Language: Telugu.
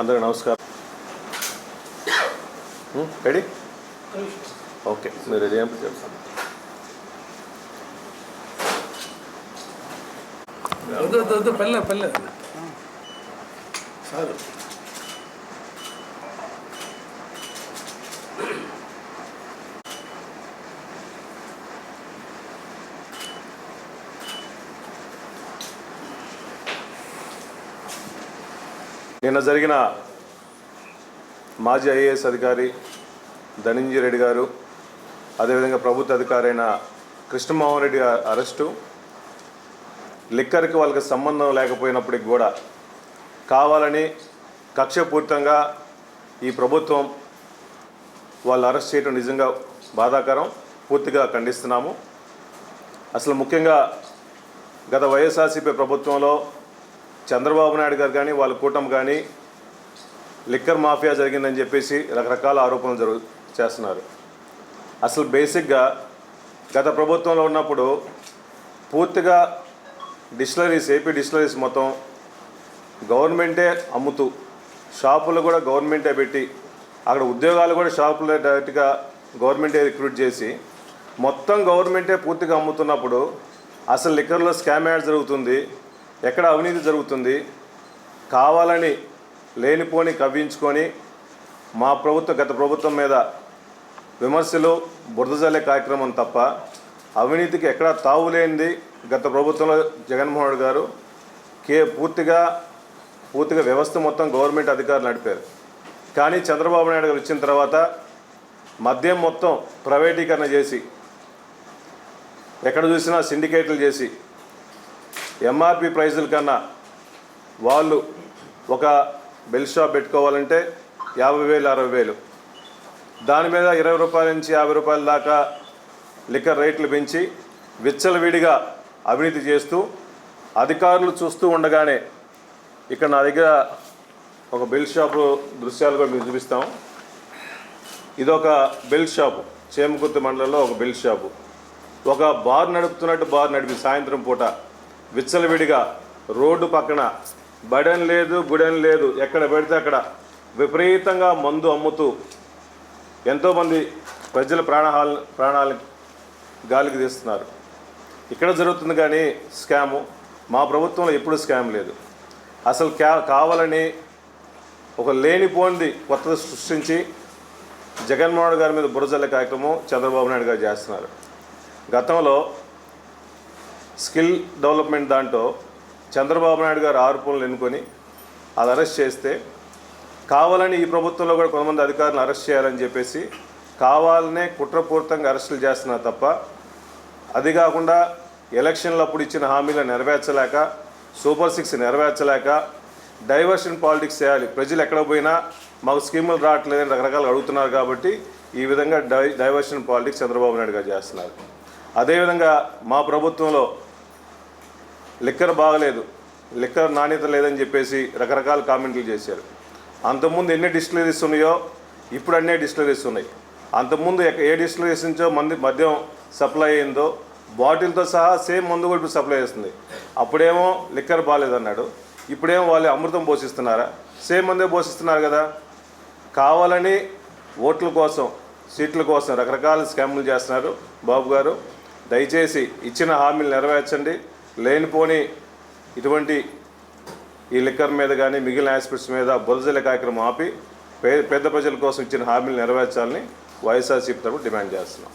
అందరూ నమస్కారం. రెడీ? ఓకే మీరు రెడీ అంటే చెప్తాను. వద్దు వద్దు వద్దు నిన్న జరిగిన మాజీ ఐఏఎస్ అధికారి ధనంజయ రెడ్డి గారు అదేవిధంగా ప్రభుత్వ అధికారి అయిన కృష్ణమోహన్ రెడ్డి గారి అరెస్టు లిక్కర్కి వాళ్ళకి సంబంధం లేకపోయినప్పటికి కూడా కావాలని కక్షపూరితంగా ఈ ప్రభుత్వం వాళ్ళు అరెస్ట్ చేయడం నిజంగా బాధాకరం పూర్తిగా ఖండిస్తున్నాము. అసలు ముఖ్యంగా గత వైఎస్ఆర్సీపీ ప్రభుత్వంలో చంద్రబాబు నాయుడు గారు కానీ వాళ్ళ కూటమి కానీ లిక్కర్ మాఫియా జరిగిందని చెప్పేసి రకరకాల ఆరోపణలు జరుగు చేస్తున్నారు. అసలు బేసిక్గా గత ప్రభుత్వంలో ఉన్నప్పుడు పూర్తిగా డిస్టిలరీస్ ఏపీ డిస్టిలరీస్ మొత్తం గవర్నమెంటే అమ్ముతూ షాపులు కూడా గవర్నమెంటే పెట్టి అక్కడ ఉద్యోగాలు కూడా షాపులో డైరెక్ట్గా గవర్నమెంటే రిక్రూట్ చేసి మొత్తం గవర్నమెంటే పూర్తిగా అమ్ముతున్నప్పుడు అసలు లిక్కర్లో స్కామ్ యాడ్ జరుగుతుంది. ఎక్కడ అవినీతి జరుగుతుంది? కావాలని లేనిపోని కవ్వించుకొని మా ప్రభుత్వ గత ప్రభుత్వం మీద విమర్శలు బురదజల్లే కార్యక్రమం తప్ప అవినీతికి ఎక్కడా తావులేనిది గత ప్రభుత్వంలో జగన్మోహన్ రెడ్డి గారు కే పూర్తిగా పూర్తిగా వ్యవస్థ మొత్తం గవర్నమెంట్ అధికారులు నడిపారు. కానీ చంద్రబాబు నాయుడు గారు వచ్చిన తర్వాత మద్యం మొత్తం ప్రైవేటీకరణ చేసి ఎక్కడ చూసినా సిండికేట్లు చేసి ఎంఆర్పి ప్రైజుల కన్నా వాళ్ళు ఒక బెల్ షాప్ పెట్టుకోవాలంటే యాభై వేలు అరవై వేలు. దాని మీద ఇరవై రూపాయల నుంచి యాభై రూపాయల దాకా లిక్కర్ రేట్లు పెంచి విచ్చలవిడిగా అవినీతి చేస్తూ అధికారులు చూస్తూ ఉండగానే ఇక్కడ నా దగ్గర ఒక బెల్ షాపు దృశ్యాలు కూడా మేము చూపిస్తాం. ఇదొక బెల్ షాపు చేమకుర్తి మండలంలో ఒక బెల్ షాపు. ఒక బార్ నడుపుతున్నట్టు బార్ నడిపి సాయంత్రం పూట విచ్చలవిడిగా రోడ్డు పక్కన బడెన్ లేదు గుడెన్ లేదు ఎక్కడ పెడితే అక్కడ విపరీతంగా మందు అమ్ముతూ ఎంతోమంది ప్రజల ప్రాణహాల ప్రాణాలు గాలికి తీస్తున్నారు. ఇక్కడ జరుగుతుంది కానీ స్కాము. మా ప్రభుత్వంలో ఎప్పుడు స్కామ్ లేదు. అసలు క్యా కావాలని ఒక లేనిపోనిది కొత్తది సృష్టించి జగన్మోహన్ గారి మీద బురజల్లే కార్యక్రమం చంద్రబాబు నాయుడు గారు చేస్తున్నారు. గతంలో స్కిల్ డెవలప్మెంట్ దాంట్లో చంద్రబాబు నాయుడు గారు ఆరోపణలు ఎన్నుకొని అది అరెస్ట్ చేస్తే కావాలని ఈ ప్రభుత్వంలో కూడా కొంతమంది అధికారులను అరెస్ట్ చేయాలని చెప్పేసి కావాలనే కుట్రపూరితంగా అరెస్టులు చేస్తున్నారు తప్ప అది కాకుండా ఎలక్షన్లు అప్పుడు ఇచ్చిన హామీలను నెరవేర్చలేక సూపర్ సిక్స్ నెరవేర్చలేక డైవర్షన్ పాలిటిక్స్ చేయాలి. ప్రజలు ఎక్కడ పోయినా మాకు స్కీములు రావట్లేదని రకరకాలు అడుగుతున్నారు కాబట్టి ఈ విధంగా డై డైవర్షన్ పాలిటిక్స్ చంద్రబాబు నాయుడు గారు చేస్తున్నారు. అదేవిధంగా మా ప్రభుత్వంలో లిక్కర్ బాగలేదు. లిక్కర్ నాణ్యత లేదని చెప్పేసి రకరకాల కామెంట్లు చేశారు. అంతకుముందు ఎన్ని డిస్టిలరీస్ ఉన్నాయో ఇప్పుడు అన్నీ డిస్టిలరీస్ ఉన్నాయి. అంతకుముందు ఏ డిస్టిలరీస్ నుంచో మంది మద్యం సప్లై అయిందో బాటిల్తో సహా సేమ్ మందు కూడా ఇప్పుడు సప్లై చేస్తుంది. అప్పుడేమో లిక్కర్ బాగాలేదన్నాడు ఇప్పుడేమో వాళ్ళు అమృతం పోషిస్తున్నారా? సేమ్ మందే పోషిస్తున్నారు కదా. కావాలని ఓట్ల కోసం సీట్ల కోసం రకరకాల స్కాములు చేస్తున్నారు బాబు గారు. దయచేసి ఇచ్చిన హామీలు నెరవేర్చండి. లేనిపోని ఇటువంటి ఈ లిక్కర్ మీద కానీ మిగిలిన ఆస్పెక్ట్స్ మీద బురజల కార్యక్రమం ఆపి పే పేద ప్రజల కోసం ఇచ్చిన హామీలు నెరవేర్చాలని వైఎస్ఆర్సీపీ తరపు డిమాండ్ చేస్తున్నాం.